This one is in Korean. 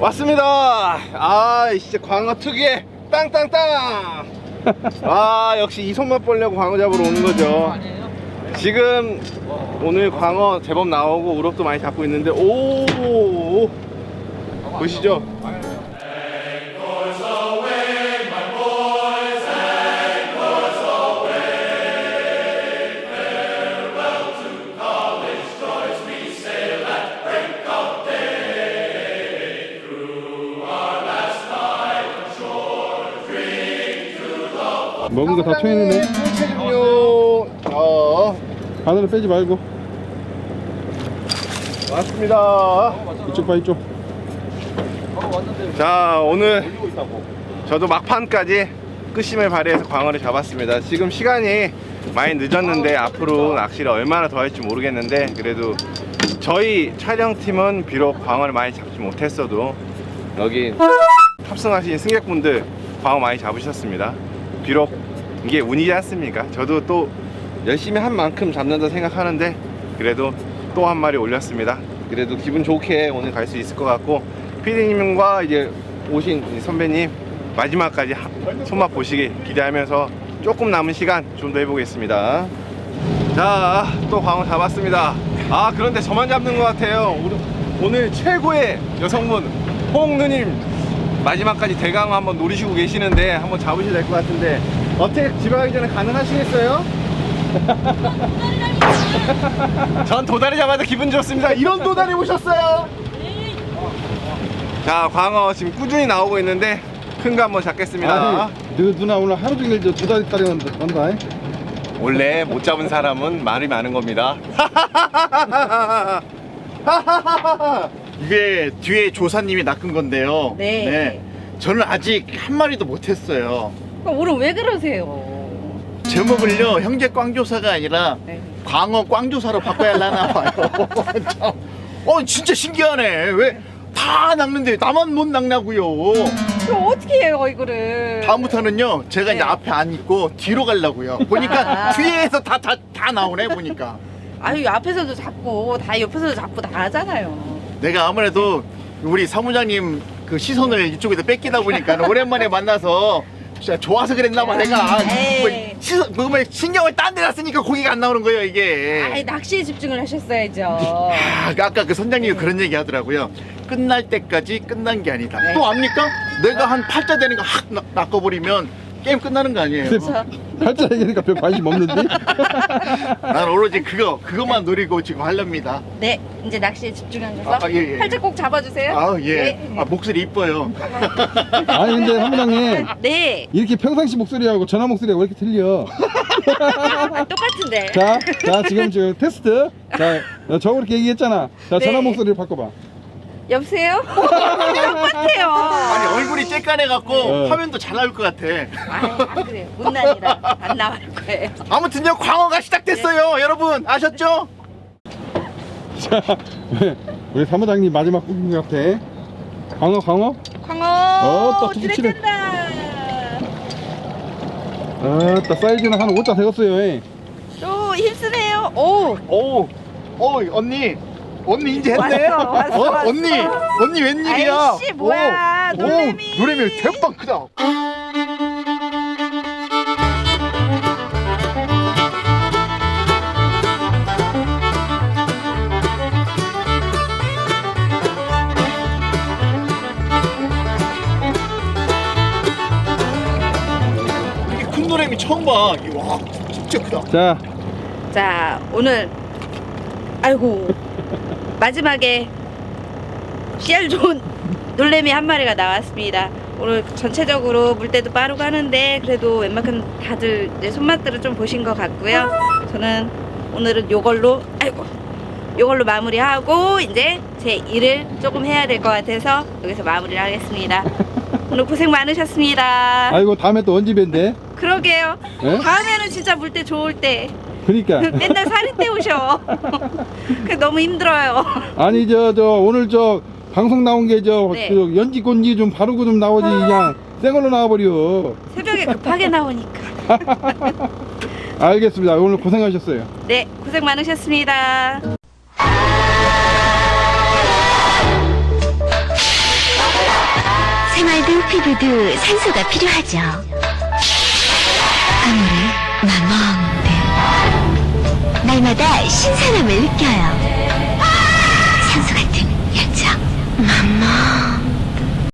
왔습니다. 아, 진짜 광어 특유의 땅땅땅. 아, 역시 이 손맛 보려고 광어 잡으러 오는 거죠. 지금 오늘 광어 제법 나오고 우럭도 많이 잡고 있는데 오 보시죠. 먹은 거다 토해내네. 체중요. 어, 바늘을 빼지 말고 왔습니다. 이쪽 봐 이쪽. 자, 오늘 저도 막판까지 끝심을 발휘해서 광어를 잡았습니다. 지금 시간이 많이 늦었는데 앞으로 낚시를 얼마나 더 할지 모르겠는데 그래도 저희 촬영팀은 비록 광어를 많이 잡지 못했어도 여기 탑승하신 승객분들 광어 많이 잡으셨습니다. 비록 이게 운이지 않습니까? 저도 또 열심히 한 만큼 잡는다 생각하는데 그래도 또 한 마리 올렸습니다. 그래도 기분 좋게 오늘 갈 수 있을 것 같고 피디님과 이제 오신 이 선배님 마지막까지 하- 손맛 보시기 기대하면서 조금 남은 시간 좀 더 해보겠습니다. 자, 또 광어 잡았습니다. 아, 그런데 저만 잡는 것 같아요. 오늘, 오늘 최고의 여성분 홍 누님 마지막까지 대강 한번 노리시고 계시는데 한번 잡으셔야 될 것 같은데 어떻게 집에 가기 전에 가능하시겠어요? 전 도다리 잡아도 기분 좋습니다. 이런 도다리 오셨어요? 자, 광어 지금 꾸준히 나오고 있는데 큰 거 한번 잡겠습니다. 아니, 너 누나 오늘 하루 종일 저 두다리 따리 한다. 한다. 원래 못 잡은 사람은 말이 많은 겁니다. 이게 뒤에 조사님이 낚은 건데요. 네. 저는 아직 한 마리도 못했어요. 그럼 오늘 왜 그러세요? 제목을요, 형제 꽝조사가 아니라 네. 광어 꽝조사로 바꿔야 하나 봐요. 참. 어, 진짜 신기하네. 왜 다 낚는데 나만 못 낚냐고요. 그럼 어떻게 해요 이거를? 다음부터는요, 제가 이제 네. 앞에 안 있고 뒤로 가려고요. 보니까 아. 뒤에서 다, 다, 다 나오네, 보니까. 아유 앞에서도 잡고 다 옆에서도 잡고 다 하잖아요. 내가 아무래도 우리 사무장님 그 시선을 이쪽에서 뺏기다 보니까 오랜만에 만나서 진짜 좋아서 그랬나 봐 내가 에이. 뭐 시선 뭐뭐 신경을 딴 데 놨으니까 고기가 안 나오는 거예요 이게 아이 낚시에 집중을 하셨어야죠. 아, 아까 그 선장님이 그런 얘기 하더라고요 끝날 때까지 끝난 게 아니다 네. 또 압니까? 내가 한 팔자 되는 거 확 낚아버리면 게임 끝나는 거 아니에요 그렇죠. 팔자 얘기니까 별 관심 없는데. 난 오로지 그거 그것만 노리고 지금 하렵니다 네 이제 낚시에 집중하셔서 아, 아, 예, 예. 팔짝 꼭 잡아주세요. 아 예 네. 아, 목소리 이뻐요 아니 근데 사무장님 네. 이렇게 평상시 목소리하고 전화 목소리가 왜 이렇게 틀려? 아, 똑같은데. 자, 자 지금 저 테스트. 자, 저 그렇게 얘기했잖아. 자, 전화 네. 목소리를 바꿔봐. 여보세요? 똑같아요. 아니 얼굴이 쬐깐해갖고 어. 화면도 잘 나올 것 같아 아유, 안 그래요. 못난이라 안 나올 거예요. 아무튼요 광어가 시작됐어요 네. 여러분 아셨죠? 자, 왜, 우리 사무장님 마지막 꿈인 것 같아. 광어, 광어? 광어 어, 또 툭툭치네. 들어간다. 아따 사이즈는 한 5자 되었어요. 예. 또 힘쓰네요. 오, 오, 오 언니 언니 이제 했네 왔어, 왔어, 어? 왔어. 언니 언니 웬일이야 아이씨, 뭐야, 오. 오, 놀래미 대빵 크다 큰 처음 봐. 이게 와, 진짜 크다. 자, 자 오늘 아이고 마지막에 씨알 좋은 놀래미 한 마리가 나왔습니다. 오늘 전체적으로 물때도 빠르고 하는데 그래도 웬만큼 다들 손맛들을 좀 보신 것 같고요. 저는 오늘은 요걸로 아이고 요걸로 마무리하고 이제 제 일을 조금 해야 될 것 같아서 여기서 마무리를 하겠습니다. 오늘 고생 많으셨습니다. 아이고 다음에 또 언제 뵌대? 그러게요. 예? 다음에는 진짜 물때 좋을 때 그러니까. 맨날 살이 때우셔. 그 너무 힘들어요. 아니 저 저 오늘 저 방송 나온 게저 네. 저 연지 꼰지 좀 바르고 좀 나오지 그냥 생얼로 나와버려. 새벽에 급하게 나오니까. 알겠습니다. 오늘 고생하셨어요. 네, 고생 많으셨습니다. 생활도 피부도 산소가 필요하죠. 아무리 마멍들 날마다 신선함을 느껴요.